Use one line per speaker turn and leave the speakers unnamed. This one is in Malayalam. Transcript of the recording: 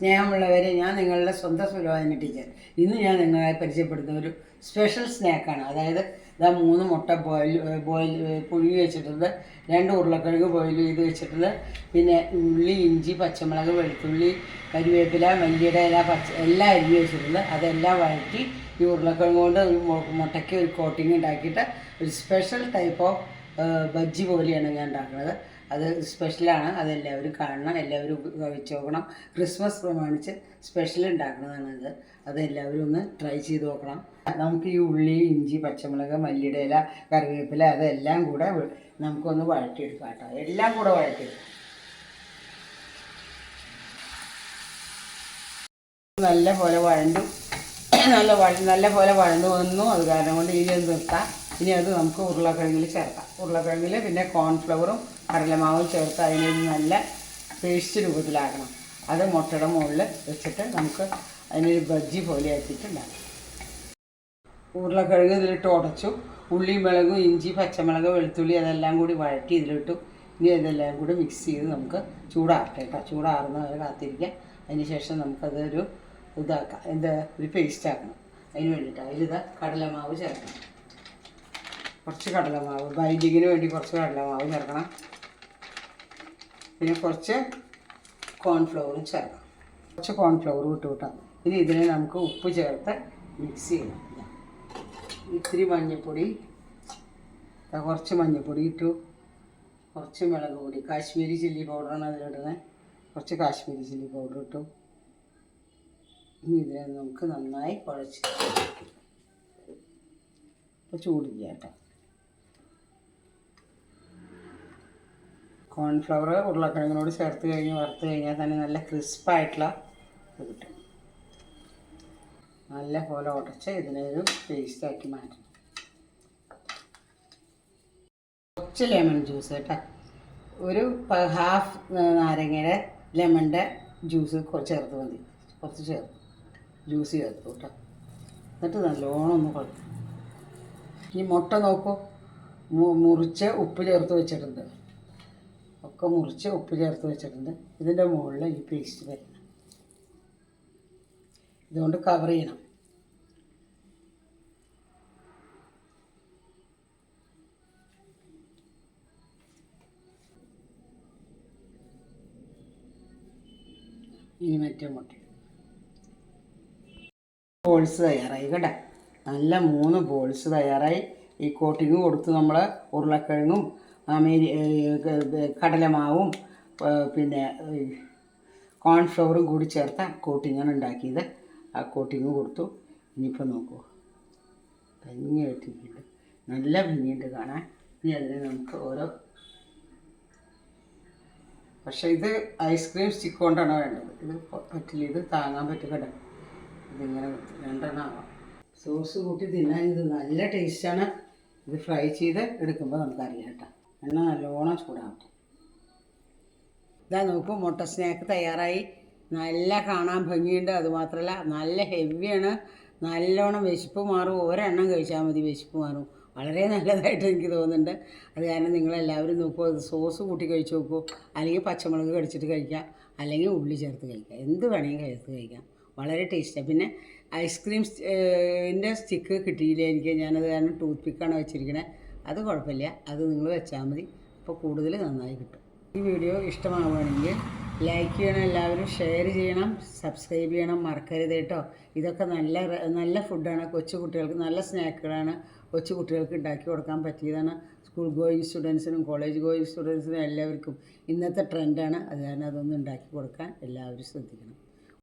സ്നേഹമുള്ളവരെ ഞാൻ നിങ്ങളുടെ സ്വന്തം സുലോചന ടീച്ചർ. ഇന്ന് ഞാൻ നിങ്ങളെ പരിചയപ്പെടുത്തുന്ന ഒരു സ്പെഷ്യൽ സ്നാക്കാണ് അതായത് ഇതാ മൂന്ന് മുട്ട ബോയിൽ ബോയിൽ പുഴുങ്ങി വെച്ചിട്ടുണ്ട് രണ്ട് ഉരുളക്കിഴങ്ങ് ബോയിൽ ചെയ്ത് വെച്ചിട്ടുണ്ട് പിന്നെ ഉള്ളി ഇഞ്ചി പച്ചമുളക് വെളുത്തുള്ളി കരിവേപ്പില മല്ലിയുടെ ഇല പച്ച എല്ലാം അരിഞ്ഞ് വെച്ചിട്ടുണ്ട്. അതെല്ലാം വഴറ്റി ഈ ഉരുളക്കിഴങ്ങ് കൊണ്ട് മുട്ടയ്ക്ക് ഒരു കോട്ടിങ് ഉണ്ടാക്കിയിട്ട് ഒരു സ്പെഷ്യൽ ടൈപ്പ് ഓഫ് ബജ്ജി പോലെയാണ് ഞാൻ ഉണ്ടാക്കുന്നത്. അത് സ്പെഷ്യലാണ് അതെല്ലാവരും കാണണം. എല്ലാവരും കഴിച്ച് നോക്കണം ക്രിസ്മസ് പ്രമാണിച്ച് സ്പെഷ്യൽ ഉണ്ടാക്കുന്നതാണ് ഇത് അതെല്ലാവരും ഒന്ന് ട്രൈ ചെയ്ത് നോക്കണം. നമുക്ക് ഈ ഉള്ളി ഇഞ്ചി പച്ചമുളക് മല്ലിയുടെ ഇല കറിവേപ്പില അതെല്ലാം കൂടെ നമുക്കൊന്ന് വഴറ്റിയെടുക്കാം കേട്ടോ. എല്ലാം കൂടെ വഴറ്റിയെടുക്കാം. നല്ല പോലെ വഴണ്ടും നല്ല വഴ നല്ല പോലെ വഴന്നു വന്നു. അത് കാരണം കൊണ്ട് ഇനി അത് നിർത്താം. ഇനി അത് നമുക്ക് ഉരുളക്കിഴങ്ങിൽ ചേർക്കാം. ഉരുളക്കിഴങ്ങിൽ പിന്നെ കോൺഫ്ലവറും കടലമാവും ചേർത്ത് അതിനെ നല്ല പേസ്റ്റ് രൂപത്തിലാക്കണം. അത് മുട്ടയുടെ മുകളിൽ വെച്ചിട്ട് നമുക്ക് അതിനൊരു ബജ്ജി പോലെ ആക്കിയിട്ടുണ്ടാക്കാം. ഉരുളക്കിഴങ്ങ് ഇതിലിട്ട് ഉടച്ചു. ഉള്ളിയും മുളകും ഇഞ്ചി പച്ചമുളക് വെളുത്തുള്ളി അതെല്ലാം കൂടി വഴറ്റി ഇതിലിട്ടു. ഇനി ഇതെല്ലാം കൂടി മിക്സ് ചെയ്ത് നമുക്ക് ചൂടാറട്ടെ കേട്ടോ. ചൂടാറുന്ന വരെ കാത്തിരിക്കാം. അതിന് ശേഷം നമുക്കതൊരു ഇതാക്കാം. എന്താ ഒരു പേസ്റ്റ് ആക്കണം. അതിന് വേണ്ടിയിട്ട് അതിലിതാ കടലമാവ് ചേർക്കണം. കുറച്ച് കടലമാവ്. ബൈൻഡിങ്ങിന് വേണ്ടി കുറച്ച് കടലമാവ് ചേർക്കണം. പിന്നെ കുറച്ച് കോൺഫ്ലവറും ചേർക്കാം. കുറച്ച് കോൺഫ്ലവർ വിട്ട് കൂട്ടാം. ഇനി ഇതിനെ നമുക്ക് ഉപ്പ് ചേർത്ത് മിക്സ് ചെയ്യണം ഇതാ. ഇത്തിരി മഞ്ഞൾപ്പൊടി കുറച്ച് മഞ്ഞൾപ്പൊടി ഇട്ടു. കുറച്ച് മുളക് പൊടി കാശ്മീരി ചില്ലി പൗഡറാണ് അതിലിടുന്നത് കുറച്ച് കാശ്മീരി ചില്ലി പൗഡർ ഇട്ടു. ഇനി ഇതിനെ നമുക്ക് നന്നായി കുഴച്ച്. ഇപ്പോൾ ചൂടില്ല കേട്ടോ. കോൺഫ്ലവർ ഉരുളക്കിഴങ്ങിനോട് ചേർത്ത് കഴിഞ്ഞ് വറുത്ത് കഴിഞ്ഞാൽ തന്നെ നല്ല ക്രിസ്പായിട്ടുള്ള ഇത് കിട്ടും. നല്ല പോലെ ഉടച്ച് ഇതിനെ ഒരു പേസ്റ്റാക്കി മാറ്റണം. കുറച്ച് ലെമൺ ജ്യൂസ് കേട്ടോ. ഒരു ഹാഫ് നാരങ്ങയുടെ ലെമണിന്റെ ജ്യൂസ് കുറച്ച് ചേർത്ത് മതി. കുറച്ച് ചേർത്ത്. ജ്യൂസ് ചേർത്തു കേട്ടോ. എന്നിട്ട് നല്ലോണം ഒന്ന് കുഴപ്പം ഈ മുട്ട നോക്കൂ. മുറിച്ച് ഉപ്പ് ചേർത്ത് വെച്ചിട്ടുണ്ട്. ഒക്കെ മുറിച്ച് ഉപ്പ് ചേർത്ത് വെച്ചിട്ടുണ്ട്. ഇതിന്റെ മുകളിൽ ഈ പേസ്റ്റ് വരണം ഇതുകൊണ്ട് കവർ ചെയ്യണം. ഇനി മറ്റേ മുട്ട. ബോൾസ് തയ്യാറായി കേട്ടോ. നല്ല മൂന്ന് ബോൾസ് തയ്യാറായി. ഈ കോട്ടിങ് കൊടുത്ത് നമ്മൾ ഉരുളക്കിഴങ്ങും അമേരി കടലമാവും പിന്നെ കോൺഫ്ലവറും കൂടി ചേർത്ത കോട്ടിങ്ങാണ് ഉണ്ടാക്കിയത്. ആ കോട്ടിങ് കൊടുത്തു. ഇനിയിപ്പോൾ നോക്കൂ. ഭംഗിയായിട്ടിരിക്കുന്നുണ്ട് നല്ല ഭംഗിയുണ്ട് കാണാൻ. ഇനി അതിനെ നമുക്ക് ഓരോ പക്ഷേ ഇത് ഐസ്ക്രീം സ്റ്റിക്ക് കൊണ്ടാണ് വേണ്ടത്. ഇത് പറ്റില്ല. ഇത് താങ്ങാൻ പറ്റും കേട്ടോ. ഇതിങ്ങനെ രണ്ടെണ്ണം ആവാം. സോസ് കൂട്ടി തിന്നാൻ ഇത് നല്ല ടേസ്റ്റാണ്. ഇത് ഫ്രൈ ചെയ്ത് എടുക്കുമ്പോൾ നമുക്കറിയാം കേട്ടോ. എണ്ണ നല്ലോണം ചൂടാക്കും ഇതാ നോക്കൂ മുട്ട സ്നാക്ക് തയ്യാറായി. നല്ല കാണാൻ ഭംഗിയുണ്ട്. അതുമാത്രമല്ല നല്ല ഹെവിയാണ് നല്ലോണം വിശപ്പ് മാറും. ഒരെണ്ണം കഴിച്ചാൽ മതി വിശപ്പ് മാറും. വളരെ നല്ലതായിട്ട് എനിക്ക് തോന്നുന്നുണ്ട്. അത് കാരണം നിങ്ങളെല്ലാവരും നോക്കൂ അത് സോസ് കൂട്ടി കഴിച്ച് നോക്കൂ. അല്ലെങ്കിൽ പച്ചമുളക് കടിച്ചിട്ട് കഴിക്കാം. അല്ലെങ്കിൽ ഉള്ളി ചേർത്ത് കഴിക്കാം. എന്ത് വേണമെങ്കിലും ചേർത്ത് കഴിക്കാം. വളരെ ടേസ്റ്റാണ് പിന്നെ ഐസ്ക്രീം സ്റ്റിക്ക് കിട്ടിയില്ല എനിക്ക്? ഞാനത് കാരണം ടൂത്ത് പിക്കാണ് വെച്ചിരിക്കണേ. അത് കുഴപ്പമില്ല. അത് നിങ്ങൾ വെച്ചാൽ മതി. അപ്പോൾ കൂടുതൽ നന്നായി കിട്ടും. ഈ വീഡിയോ ഇഷ്ടമാവുകയാണെങ്കിൽ ലൈക്ക് ചെയ്യണം എല്ലാവരും ഷെയർ ചെയ്യണം സബ്സ്ക്രൈബ് ചെയ്യണം മറക്കരുത് കേട്ടോ. ഇതൊക്കെ നല്ല നല്ല ഫുഡാണ് കൊച്ചു കുട്ടികൾക്ക് നല്ല സ്നാക്കുകളാണ് കൊച്ചു കുട്ടികൾക്ക് ഉണ്ടാക്കി കൊടുക്കാൻ പറ്റിയതാണ്. സ്കൂൾ ഗോയിങ് സ്റ്റുഡൻസിനും കോളേജ് ഗോയിങ് സ്റ്റുഡൻസിനും എല്ലാവർക്കും ഇന്നത്തെ ട്രെൻഡാണ് അത് കാരണം അതൊന്നും ഉണ്ടാക്കി കൊടുക്കാൻ എല്ലാവരും ശ്രദ്ധിക്കണം.